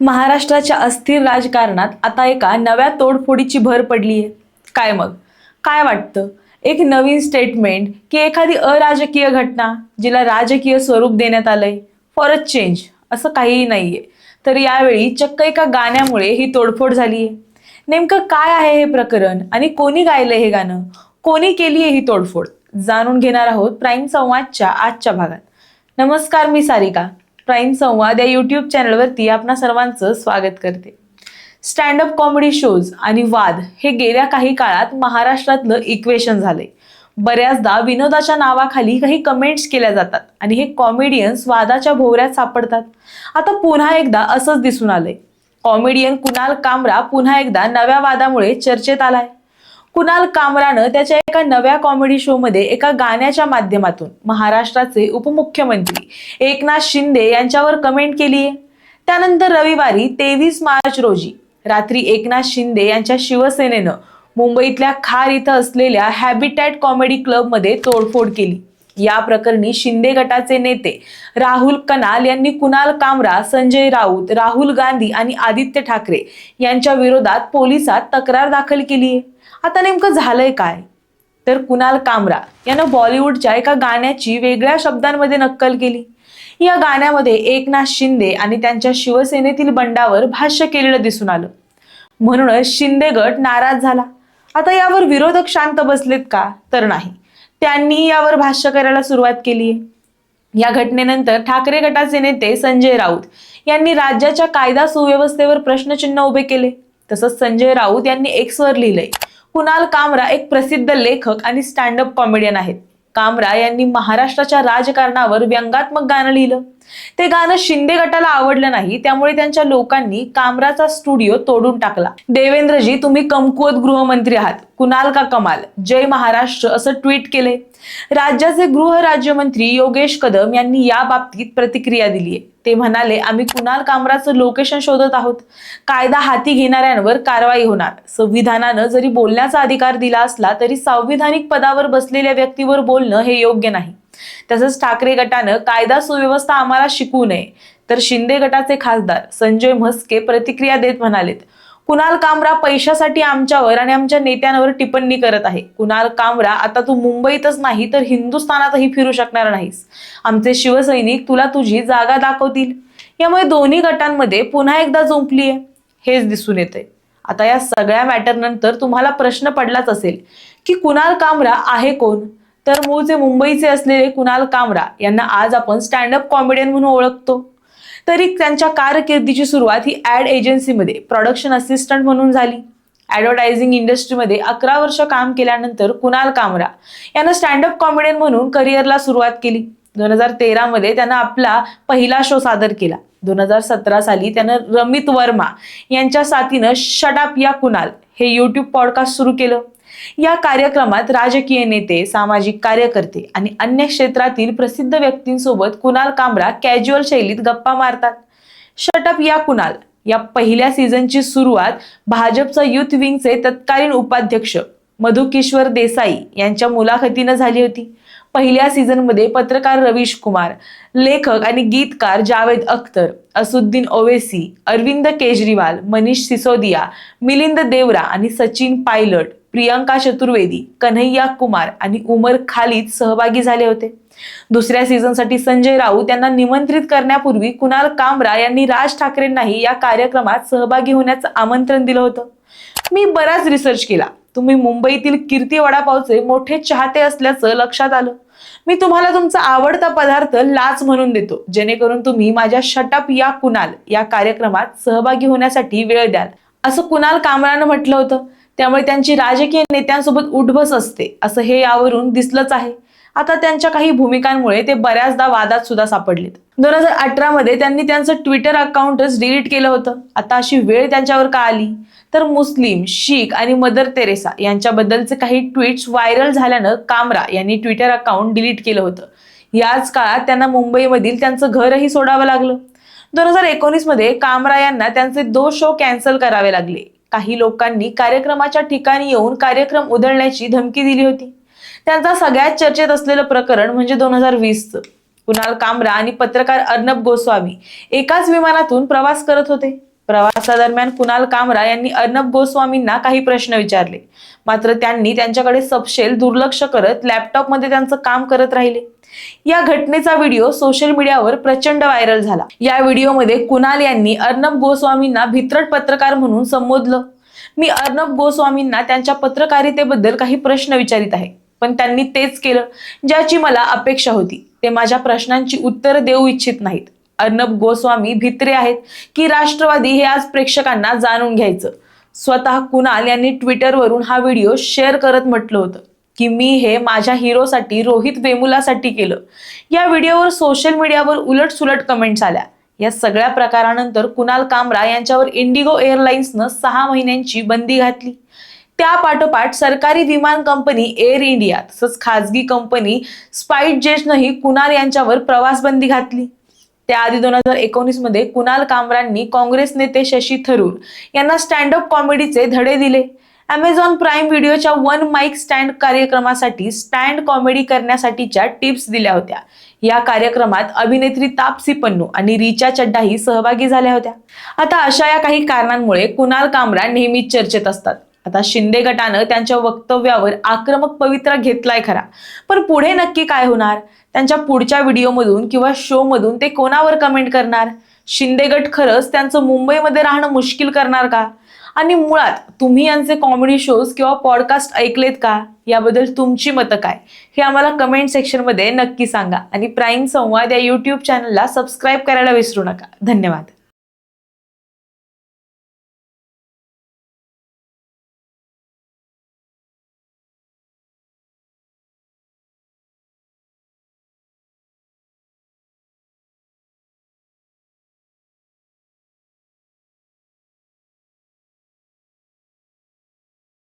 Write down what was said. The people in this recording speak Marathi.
महाराष्ट्राच्या अस्थिर राजकारणात आता एका नव्या तोडफोडीची भर पडली आहे. काय मग? काय वाटतं? एक नवीन स्टेटमेंट की एखादी अराजकीय घटना जिला राजकीय स्वरूप देण्यात आलंय. फॉर अ चेंज असं काहीही नाहीये. तर यावेळी चक्क एका गाण्यामुळे ही तोडफोड झालीय. नेमकं काय आहे हे प्रकरण आणि कोणी गायलंय हे गाणं? कोणी केली आहे ही तोडफोड? जाणून घेणार आहोत प्राईम संवादच्या आजच्या भागात. नमस्कार मी सारिका. प्राईम संवाद या युट्यूब चॅनलवरती आपणा सर्वांचं स्वागत करते. स्टँडअप कॉमेडी शोज आणि वाद हे गेल्या काही काळात महाराष्ट्रातलं इक्वेशन झालंय. बऱ्याचदा विनोदाच्या नावाखाली काही कमेंट्स केल्या जातात आणि हे कॉमेडियन्स वादाच्या भोवऱ्यात सापडतात. आता पुन्हा एकदा असंच दिसून आलंय. कॉमेडियन कुणाल कामरा पुन्हा एकदा नव्या वादामुळे चर्चेत आलाय. कुणाल कामरानं त्याच्या एका नव्या कॉमेडी शो मध्ये एका गाण्याच्या माध्यमातून महाराष्ट्राचे उपमुख्यमंत्री एकनाथ शिंदे यांच्यावर कमेंट केली. आहे त्यानंतर रविवारी तेवीस मार्च रोजी रात्री एकनाथ शिंदे यांच्या शिवसेनेनं मुंबईतल्या खार इथं असलेल्या हॅबिटॅट कॉमेडी क्लबमध्ये तोडफोड केली. या प्रकरणी शिंदे गटाचे नेते राहुल कनाल यांनी कुणाल कामरा संजय राऊत राहुल गांधी आणि आदित्य ठाकरे यांच्या विरोधात पोलिसात तक्रार दाखल केली आहे. आता नेमकं झालंय काय? तर कुणाल कामरा यानं बॉलिवूडच्या एका गाण्याची वेगळ्या शब्दांमध्ये नक्कल केली. या गाण्यामध्ये एकनाथ शिंदे आणि त्यांच्या शिवसेनेतील बंडावर भाष्य केलेलं दिसून आलं. म्हणूनच शिंदे गट नाराज झाला. आता यावर विरोधक शांत बसलेत का? तर नाही. त्यांनी यावर भाष्य करायला सुरुवात केली. या घटनेनंतर ठाकरे गटाचे नेते संजय राऊत यांनी राज्याच्या कायदा सुव्यवस्थेवर प्रश्नचिन्ह उभे केले. तसंच संजय राऊत यांनी एक्सवर लिहिलंय कुणाल कामरा एक प्रसिद्ध लेखक आणि स्टँडअप कॉमेडियन आहेत. कामरा यांनी महाराष्ट्राच्या राजकारणावर व्यंगात्मक गाणं लिहिलं. ते गाणं शिंदे गटाला आवडलं नाही त्यामुळे त्यांच्या लोकांनी कामराचा स्टुडिओ तोडून टाकला. देवेंद्रजी तुम्ही कमकुवत गृहमंत्री आहात. कुणाल का कमाल? जय महाराष्ट्र असं ट्विट केले राज्याचे गृह राज्यमंत्री योगेश कदम यांनी या बाबतीत प्रतिक्रिया दिली आहे ते म्हणाले आम्ही कुणाल कामराचं लोकेशन शोधत आहोत. कायदा हाती घेणाऱ्यांवर कारवाई होणार. संविधानानं जरी बोलण्याचा अधिकार दिला असला तरी संविधानिक पदावर बसलेल्या व्यक्तीवर बोलणं हे योग्य नाही. तसंच ठाकरे गटानं कायदा सुव्यवस्था आम्हाला शिकवू नये. तर शिंदे गटाचे खासदार संजय म्हस्के प्रतिक्रिया देत म्हणालेत कुणाल कामरा पैशासाठी आमच्यावर आणि आमच्या नेत्यांवर टिप्पणी करत आहे. कुणाल कामरा आता तू मुंबईतच नाही तर हिंदुस्थानातही फिरू शकणार नाहीस. आमचे शिवसैनिक तुला तुझी जागा दाखवतील. यामुळे दोन्ही गटांमध्ये पुन्हा एकदा जुंपली आहे हेच दिसून येते आता या सगळ्या मॅटर नंतर तुम्हाला प्रश्न पडलाच असेल की कुणाल कामरा आहे कोण? तर मूळचे मुंबईचे असलेले कुणाल कामरा यांना आज आपण स्टँडअप कॉमेडियन म्हणून ओळखतो. तरी त्यांच्या कारकिर्दीची सुरुवात ही ऍड एजन्सीमध्ये प्रॉडक्शन असिस्टंट म्हणून झाली. ॲडव्हर्टायझिंग इंडस्ट्रीमध्ये अकरा वर्ष काम केल्यानंतर कुणाल कामरा यांना स्टँडअप कॉमेडियन म्हणून करिअरला सुरुवात केली. दोन हजार तेरामध्ये त्यानं आपला पहिला शो सादर केला. दोन हजार सतरा साली त्यानं रमित वर्मा यांच्या साथीनं शटाप या कुणाल हे यूट्यूब पॉडकास्ट सुरू केलं. या कार्यक्रमात राजकीय नेते सामाजिक कार्यकर्ते आणि अन्य क्षेत्रातील प्रसिद्ध व्यक्तींसोबत कुणाल कांबरा कॅज्युअल शैलीत गप्पा मारतात? शटअप या कुणाल. या पहिल्या सीझनची सुरुवात भाजपचा युथ विंगचे तत्कालीन उपाध्यक्ष मधुकिश्वर देसाई यांच्या मुलाखतीनं झाली होती. पहिल्या सीझनमध्ये पत्रकार रवीश कुमार लेखक आणि गीतकार जावेद अख्तर असुद्दीन ओवेसी अरविंद केजरीवाल मनीष सिसोदिया मिलिंद देवरा आणि सचिन पायलट प्रियांका चतुर्वेदी कन्हैया कुमार आणि उमर खालीद सहभागी झाले होते. दुसऱ्या सीझनसाठी संजय राऊत यांना निमंत्रित करण्यापूर्वी कुणाल कामरा यांनी राज ठाकरेंनाही या कार्यक्रमात सहभागी होण्याचं आमंत्रण दिलं होतं. मी बराच रिसर्च केला. तुम्ही मुंबईतील कीर्ती वडापावचे मोठे चाहते असल्याचं लक्षात आलं. मी तुम्हाला तुमचा आवडता पदार्थ लाच म्हणून देतो. जेणेकरून तुम्ही माझ्या शटअप या कुणाल या कार्यक्रमात सहभागी होण्यासाठी वेळ द्याल. असं कुणाल कामरानं म्हटलं होतं? त्यामुळे त्यांची राजकीय नेत्यांसोबत उठबस असते असं हे यावरून दिसलंच आहे. आता त्यांच्या काही भूमिकांमुळे ते बऱ्याचदा वादात सुद्धा सापडलेत. दोन हजार अठरा मध्ये त्यांनी त्यांचं ट्विटर अकाउंटच डिलीट केलं होतं. आता अशी वेळ त्यांच्यावर का आली? तर मुस्लिम शीख आणि मदर तेरेसा यांच्याबद्दलचे काही ट्विट्स व्हायरल झाल्यानं कामरा यांनी ट्विटर अकाउंट डिलीट केलं होतं. याच काळात त्यांना मुंबईमधील त्यांचं घरही सोडावं लागलं. दोन हजार एकोणीसमध्ये कामरा यांना त्यांचे दो शो कॅन्सल करावे लागले. काही लोकांनी कार्यक्रमाच्या ठिकाणी येऊन कार्यक्रम उधळण्याची धमकी दिली होती. त्यांचा सगळ्यात चर्चेत असलेलं प्रकरण म्हणजे दोन हजार वीसचं. कुणाल कामरा आणि पत्रकार अर्णब गोस्वामी एकाच विमानातून प्रवास करत होते. प्रवासादरम्यान कुणाल कामरा यांनी अर्णब गोस्वामींना काही प्रश्न विचारले. मात्र त्यांनी त्यांच्याकडे सपशेल दुर्लक्ष करत लॅपटॉपमध्ये त्यांचं काम करत राहिले. या घटनेचा व्हिडिओ सोशल मीडियावर प्रचंड व्हायरल झाला. या व्हिडिओमध्ये कुणाल यांनी अर्णब गोस्वामींना भित्रट पत्रकार म्हणून संबोधलं. मी अर्णब गोस्वामींना त्यांच्या पत्रकारितेबद्दल काही प्रश्न विचारित आहे पण त्यांनी तेच केलं ज्याची मला अपेक्षा होती. ते माझ्या प्रश्नांची उत्तर देऊ इच्छित नाहीत. अर्णब गोस्वामी भित्रे आहेत की राष्ट्रवादी हे आज प्रेक्षकांना जाणून घ्यायचं. स्वतः कुणाल यांनी ट्विटरवरून हा व्हिडिओ शेअर करत म्हटलं होतं. की मी हे माझ्या हिरोसाठी रोहित वेमुलासाठी केलं. या व्हिडिओवर सोशल मीडियावर उलट सुलट कमेंट्स आल्या. या सगळ्या प्रकारानंतर कुणाल कामरा यांच्यावर इंडिगो एअरलाइन्सनं सहा महिन्यांची बंदी घातली. त्या पाठोपाठ सरकारी विमान कंपनी एअर इंडिया तसंच खाजगी कंपनी स्पाईट जेटनंही कुणाल यांच्यावर प्रवास बंदी घातली. त्याआधी दोन हजार एकोणीसमध्ये कुणाल कामरांनी काँग्रेस नेते शशी थरूर यांना स्टँडअप कॉमेडीचे धडे दिले. अमेझॉन प्राईम व्हिडिओच्या वन माईक स्टँड कार्यक्रमासाठी स्टँड कॉमेडी करण्यासाठीच्या टिप्स दिल्या होत्या. या कार्यक्रमात अभिनेत्री तापसी पन्नू आणि रिचा चड्डाही सहभागी झाल्या होत्या. आता अशा या काही कारणांमुळे कुणाल कामरा नेहमीच चर्चेत असतात. आता शिंदे गटानं त्यांच्या वक्तव्यावर आक्रमक पवित्रा घेतलाय खरा. पण पुढे नक्की काय होणार? त्यांच्या पुढच्या व्हिडिओमधून किंवा शोमधून ते कोणावर कमेंट करणार? शिंदे गट खरंच त्यांचं मुंबईमध्ये राहणं मुश्किल करणार का? आणि मुळात तुम्ही यांचे कॉमेडी शोज किंवा पॉडकास्ट ऐकलेत का? याबद्दल तुमची मतं काय? हे आम्हाला कमेंट सेक्शनमध्ये नक्की सांगा. आणि प्राईम संवाद या यूट्यूब चॅनलला सबस्क्राईब करायला विसरू नका. धन्यवाद.